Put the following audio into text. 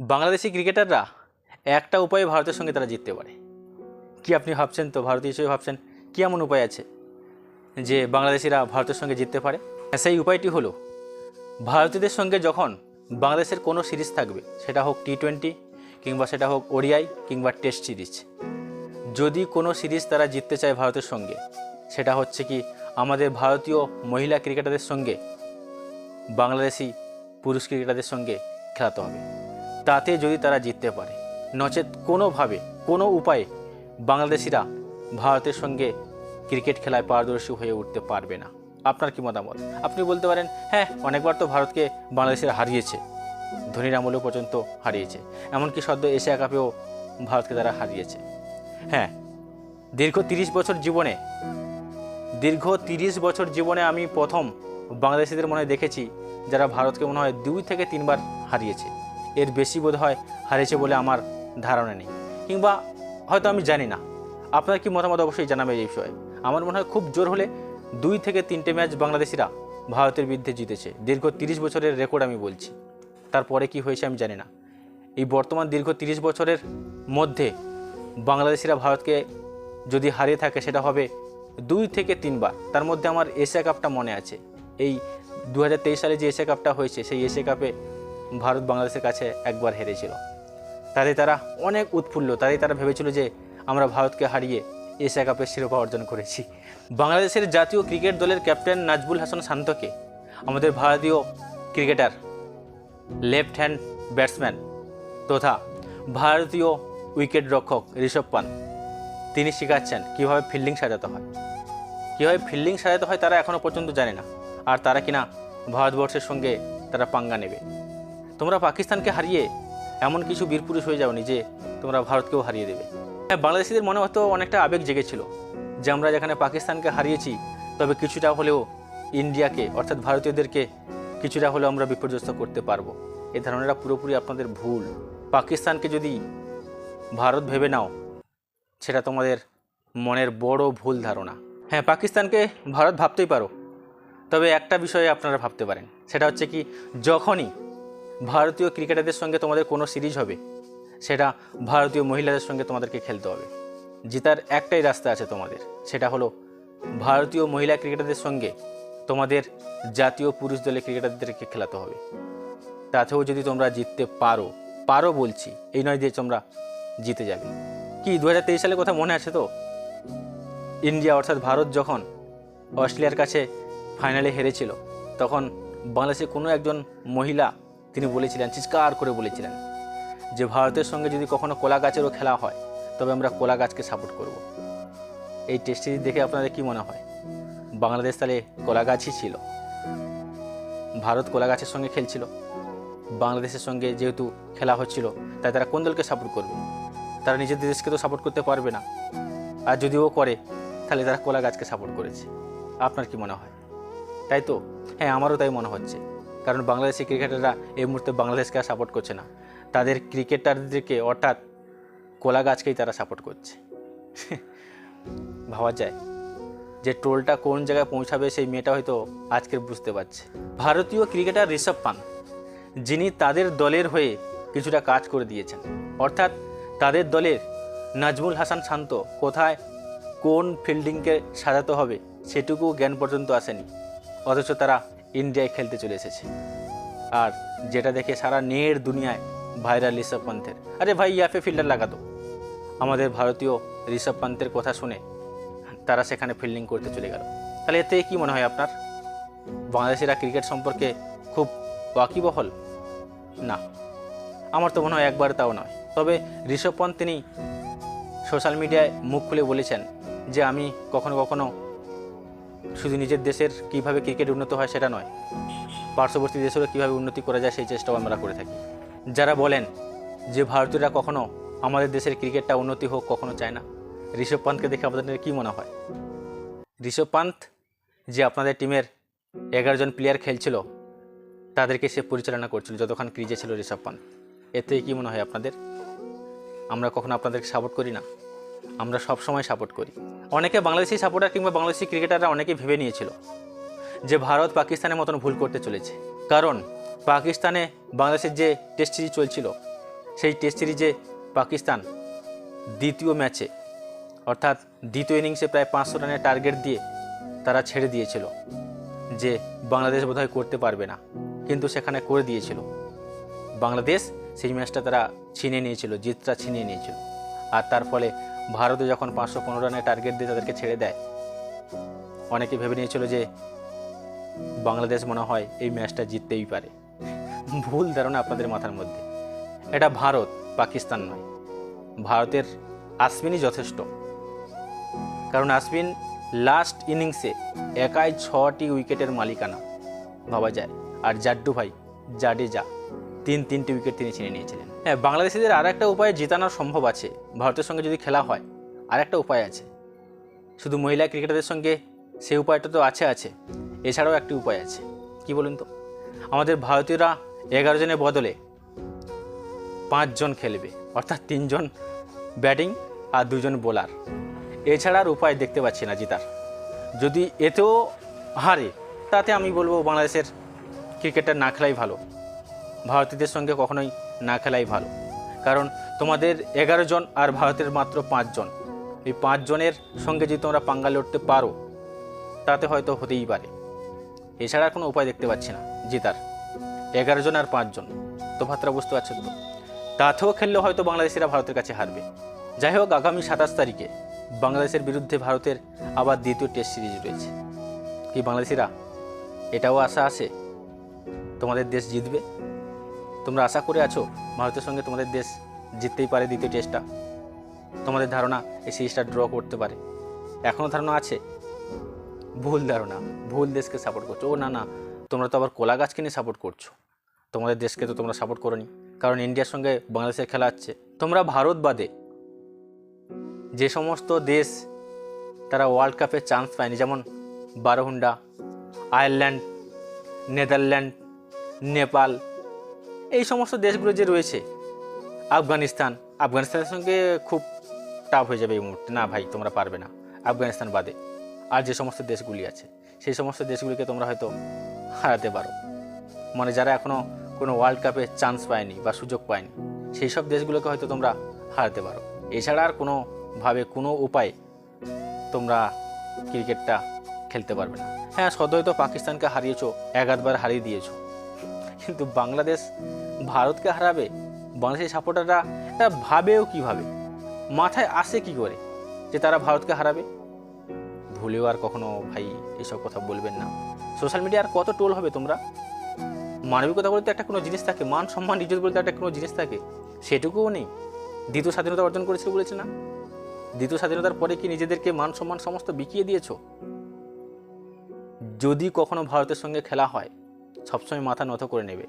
বাংলাদেশি ক্রিকেটাররা একটা উপায়ে ভারতের সঙ্গে তারা জিততে পারে। কি আপনি ভাবছেন? তো ভারতীয় হিসেবে ভাবছেন, কি এমন উপায় আছে যে বাংলাদেশিরা ভারতের সঙ্গে জিততে পারে? সেই উপায়টি হলো, ভারতীয়দের সঙ্গে যখন বাংলাদেশের কোনো সিরিজ থাকবে, সেটা হোক টি টোয়েন্টি কিংবা সেটা হোক ওডিআই কিংবা টেস্ট সিরিজ, যদি কোনো সিরিজ তারা জিততে চায় ভারতের সঙ্গে, সেটা হচ্ছে কি আমাদের ভারতীয় মহিলা ক্রিকেটারদের সঙ্গে বাংলাদেশি পুরুষ ক্রিকেটারদের সঙ্গে খেলাতে হবে। তাতে যদি তারা জিততে পারে। নচেত কোনোভাবে, কোনো উপায়ে বাংলাদেশিরা ভারতের সঙ্গে ক্রিকেট খেলায় পারদর্শী হয়ে উঠতে পারবে না। আপনার কি মতামত? আপনি বলতে পারেন হ্যাঁ অনেকবার তো ভারতকে বাংলাদেশিরা হারিয়েছে। ধোনির আমলেও পর্যন্ত হারিয়েছে। এমনকি সদ্য এশিয়া কাপেও ভারতকে তারা হারিয়েছে। হ্যাঁ দীর্ঘ তিরিশ বছর জীবনে, দীর্ঘ তিরিশ বছর জীবনে আমি প্রথম বাংলাদেশিদের মনে দেখেছি যারা ভারতকে মনে হয় দুই থেকে তিনবার হারিয়েছে। এর বেশি বোধ হয় হারিয়েছে বলে আমার ধারণা নেই। কিংবা হয়তো আমি জানি না। আপনার কি মতামত অবশ্যই জানাবে এই বিষয়ে। আমার মনে হয় খুব জোর হলে দুই থেকে তিনটে ম্যাচ বাংলাদেশিরা ভারতের বিরুদ্ধে জিতেছে। দীর্ঘ তিরিশ বছরের রেকর্ড আমি বলছি। তারপরে কি হয়েছে আমি জানি না। এই বর্তমান দীর্ঘ তিরিশ বছরের মধ্যে বাংলাদেশিরা ভারতকে যদি হারিয়ে থাকে, সেটা হবে দুই থেকে তিনবার। তার মধ্যে আমার এশিয়া কাপটা মনে আছে। এই দু হাজার তেইশ সালে যে এশিয়া কাপটা হয়েছে, সেই এশিয়া কাপে ভারত বাংলাদেশের কাছে একবার হেরেছিল। তাতে তারা অনেক উৎফুল্ল তাই তারা ভেবেছিল যে আমরা ভারতকে হারিয়ে এশিয়া কাপের শিরোপা অর্জন করেছি। বাংলাদেশের জাতীয় ক্রিকেট দলের ক্যাপ্টেন নাজবুল হাসান শান্তকে আমাদের ভারতীয় ক্রিকেটার লেফট হ্যান্ড ব্যাটসম্যান তথা ভারতীয় উইকেট রক্ষক ঋষভ পান তিনি শেখাচ্ছেন কীভাবে ফিল্ডিং সাজাতে হয়। কীভাবে ফিল্ডিং সাজাতে হয় তারা এখনও পর্যন্ত জানে না, আর তারা কিনা ভারতবর্ষের সঙ্গে তারা পাঙ্গা নেবে। তোমরা পাকিস্তানকে হারিয়ে এমন কিছু বীরপুরুষ হয়ে যাওনি যে তোমরা ভারতকেও হারিয়ে দেবে। হ্যাঁ বাংলাদেশিদের মনে হয়তো অনেকটা আবেগ জেগেছিল যে আমরা যেখানে পাকিস্তানকে হারিয়েছি, তবে কিছুটা হলেও ইন্ডিয়াকে, অর্থাৎ ভারতীয়দেরকে কিছুটা হলেও আমরা বিপর্যস্ত করতে পারব। এ ধারণাটা পুরোপুরি আপনাদের ভুল। পাকিস্তানকে যদি ভারত ভেবে নাও, সেটা তোমাদের মনের বড় ভুল ধারণা। হ্যাঁ পাকিস্তানকে ভারত ভাবতেই পারো, তবে একটা বিষয়ে আপনারা ভাবতে পারেন। সেটা হচ্ছে কি, যখনই ভারতীয় ক্রিকেটারদের সঙ্গে তোমাদের কোনো সিরিজ হবে? সেটা ভারতীয় মহিলাদের সঙ্গে তোমাদেরকে খেলতে হবে। জেতার একটাই রাস্তা আছে তোমাদের। সেটা হলো ভারতীয় মহিলা ক্রিকেটারদের সঙ্গে তোমাদের জাতীয় পুরুষ দলের ক্রিকেটারদেরকে খেলাতে হবে। তাতেও যদি তোমরা জিততে পারো পারো বলছি, এই নয় যে তোমরা জিতে যাবে। কি দু হাজার তেইশ সালের কথা মনে আছে তো? ইন্ডিয়া অর্থাৎ ভারত যখন অস্ট্রেলিয়ার কাছে ফাইনালে হেরেছিল, তখন বাংলাদেশের কোনো একজন মহিলা তিনি বলেছিলেন, চিৎকার করে বলেছিলেন যে ভারতের সঙ্গে যদি কখনো কোলা গাছেরও খেলা হয়, তবে আমরা কোলা গাছকে সাপোর্ট করব। এই টেস্ট সিরিজ দেখে আপনাদের কি মনে হয়? বাংলাদেশ তাহলে কোলা গাছই ছিল? ভারত কোলা গাছের সঙ্গে খেলছিল। বাংলাদেশের সঙ্গে যেহেতু খেলা হচ্ছিল, তাই তারা কোন দলকে সাপোর্ট করবে? তারা নিজেদের দেশকে তো সাপোর্ট করতে পারবে না। আর যদিও করে, তাহলে তারা কোলা গাছকে সাপোর্ট করেছে। আপনার কি মনে হয়? তাই তো? হ্যাঁ আমারও তাই মনে হচ্ছে। কারণ বাংলাদেশি ক্রিকেটাররা এই মুহূর্তে বাংলাদেশকে আর সাপোর্ট করছে না। তাদের ক্রিকেটারদেরকে অর্থাৎ কোলা গাছকেই তারা সাপোর্ট করছে। ভাবা যায় যে টোলটা কোন জায়গায় পৌঁছাবে সেই মেয়েটা হয়তো আজকের বুঝতে পারছে। ভারতীয় ক্রিকেটার ঋষভ পান্ত যিনি তাদের দলের হয়ে কিছুটা কাজ করে দিয়েছেন। অর্থাৎ তাদের দলের নাজমুল হাসান শান্ত কোথায়, কোন ফিল্ডিংকে সাজাতে হবে সেটুকু জ্ঞান পর্যন্ত আসেনি। অথচ তারা ইন্ডিয়ায় খেলতে চলে এসেছে। আর যেটা দেখে সারা নেট দুনিয়ায় ভাইরাল ঋষভ পান্থের। আরে ভাই, ইয়াফে ফিল্ডার লাগাতো আমাদের ভারতীয় ঋষভ পান্তের কথা শুনে তারা সেখানে ফিল্ডিং করতে চলে গেল। তাহলে এতে কি মনে হয় আপনার? বাংলাদেশিরা ক্রিকেট সম্পর্কে খুব ওয়াকিবহল? না, আমার তো মনে হয় একবার তাও নয়। তবে ঋষভ পন্থ তিনি সোশ্যাল মিডিয়ায় মুখ খুলে বলেছেন যে আমি কখনো কখনো শুধু নিজের দেশের কীভাবে ক্রিকেট উন্নত হয় সেটা নয়, পার্শ্ববর্তী দেশেরও কীভাবে উন্নতি করা যায় সেই চেষ্টাও আমরা করে থাকি। যারা বলেন যে ভারতীয়রা কখনো আমাদের দেশের ক্রিকেটটা উন্নতি হোক, কখনো চায় না, ঋষভ পান্তকে দেখে আপনাদের কী মনে হয়? ঋষভ পান্ত যে আপনাদের টিমের এগারো জন প্লেয়ার খেলছিল, তাদেরকে সে পরিচালনা করছিল, যতক্ষণ ক্রিজে ছিল ঋষভ পান্ত। এতে কি মনে হয় আপনাদের? আমরা কখনো আপনাদেরকে সাপোর্ট করি না? আমরা সব সময় সাপোর্ট করি। অনেকে বাংলাদেশি সাপোর্টার কিংবা বাংলাদেশি ক্রিকেটাররা অনেকে ভেবে নিয়েছিল যে ভারত পাকিস্তানের মতন ভুল করতে চলেছে। কারণ পাকিস্তানে বাংলাদেশের যে টেস্ট সিরিজ চলছিল, সেই টেস্ট সিরিজে পাকিস্তান দ্বিতীয় ম্যাচে অর্থাৎ দ্বিতীয় ইনিংসে প্রায় পাঁচশো রানের টার্গেট দিয়ে তারা ছেড়ে দিয়েছিল যে বাংলাদেশ বোধহয় করতে পারবে না। কিন্তু সেখানে করে দিয়েছিল। বাংলাদেশ সেই ম্যাচটা তারা ছিনিয়ে নিয়েছিল, জিতটা ছিনিয়ে নিয়েছিল। আর তার ফলে ভারতে যখন পাঁচশো পনেরো রানের টার্গেট দিয়ে তাদেরকে ছেড়ে দেয়, অনেকে ভেবে নিয়েছিল যে বাংলাদেশ মনে হয় এই ম্যাচটা জিততেই পারে। ভুল ধারণা আপনাদের মাথার মধ্যে। এটা ভারত, পাকিস্তান নয়। ভারতের আশ্বিনই যথেষ্ট। কারণ আশ্বিন লাস্ট ইনিংসে একাই ছটি উইকেটের মালিকানা, ভাবা যায়। আর জাড্ডু ভাই, জাডেজা। তিন, তিনটি উইকেট তিনি ছিনে নিয়েছিলেন। হ্যাঁ বাংলাদেশিদের আর একটা উপায়ে জেতানো সম্ভব আছে। ভারতের সঙ্গে যদি খেলা হয় আর একটা উপায় আছে। শুধু মহিলা ক্রিকেটারদের সঙ্গে সেই উপায়টা তো আছে আছে। এছাড়াও একটি উপায় আছে। কি বলুন তো? আমাদের ভারতীয়রা এগারো জনের বদলে পাঁচজন খেলবে। অর্থাৎ তিনজন ব্যাটিং আর দুজন বোলার। এছাড়া আর উপায় দেখতে পাচ্ছি না জিতার। যদি এতেও হারে, তাতে আমি বলব বাংলাদেশের ক্রিকেটটা না খেলাই ভালো। ভারতীয়দের সঙ্গে কখনোই না খেলাই ভালো। কারণ তোমাদের এগারো জন আর ভারতের মাত্র পাঁচজন এই পাঁচজনের সঙ্গে যদি তোমরা পাঙ্গা লড়তে পারো, তাতে হয়তো হতেই পারে। এছাড়া কোনো উপায় দেখতে পাচ্ছি না, জিতার। এগারো জন আর পাঁচজন তো ভাতরা বুঝতে পারছেন তো? তাতেও খেললে হয়তো বাংলাদেশিরা ভারতের কাছে হারবে। যাই হোক, আগামী সাতাশ তারিখে বাংলাদেশের বিরুদ্ধে ভারতের আবার দ্বিতীয় টেস্ট সিরিজ রয়েছে। কি বাংলাদেশিরা? এটাও আশা আছে? তোমাদের দেশ জিতবে? তোমরা আশা করে আছো ভারতের সঙ্গে তোমাদের দেশ জিততেই পারে দ্বিতীয় টেস্টটা? তোমাদের ধারণা এই সিরিজটা ড্র করতে পারে। এখনও ধারণা আছে? ভুল ধারণা। ভুল দেশকে সাপোর্ট করছ। ও না না। তোমরা তো আবার কোলা গাছকে নিয়ে সাপোর্ট করছ। তোমাদের দেশকে তো তোমরা সাপোর্ট করোনি। কারণ ইন্ডিয়ার সঙ্গে বাংলাদেশের খেলা হচ্ছে। তোমরা ভারত বাদে যে সমস্ত দেশ তারা ওয়ার্ল্ড কাপে চান্স পায়নি, যেমন বারোহুন্ডা আয়ারল্যান্ড, নেদারল্যান্ড, নেপাল এই সমস্ত দেশগুলো যে রয়েছে, আফগানিস্তান, আফগানিস্তানের সঙ্গে খুব টাফ হয়ে যাবে এই মুহূর্তে। না ভাই, তোমরা পারবে না আফগানিস্তান বাদে। আর যে সমস্ত দেশগুলি আছে, সেই সমস্ত দেশগুলিকে তোমরা হয়তো হারাতে পারো। মানে যারা এখনও কোনো ওয়ার্ল্ড কাপে চান্স পায়নি বা সুযোগ পায়নি, সেই সব দেশগুলোকে হয়তো তোমরা হারাতে পারো। এছাড়া আর কোনোভাবে কোনো উপায় তোমরা ক্রিকেটটা খেলতে পারবে না। হ্যাঁ সদয় তো পাকিস্তানকে হারিয়েছো একাধবার হারিয়ে দিয়েছ। কিন্তু বাংলাদেশ ভারতকে হারাবে, বাংলাদেশের সাপোর্টাররা এটা ভাবেও কীভাবে? মাথায় আসে কি করে যে তারা ভারতকে হারাবে? ভুলেও আর কখনো ভাই এসব কথা বলবেন না। সোশ্যাল মিডিয়া আর কত টোল হবে তোমরা? মানবিকতা বলতে একটা কোনো জিনিস থাকে, মান সম্মান, ইজ্জত বলতে একটা কোনো জিনিস থাকে, সেটুকুও নেই। দ্বিতীয় স্বাধীনতা অর্জন করেছিল বলেছে না? দ্বিতীয় স্বাধীনতার পরে কি নিজেদেরকে মান সম্মান সমস্ত বিকিয়ে দিয়েছ? যদি কখনো ভারতের সঙ্গে খেলা হয় সবসময় মাথা নত করে নেবে।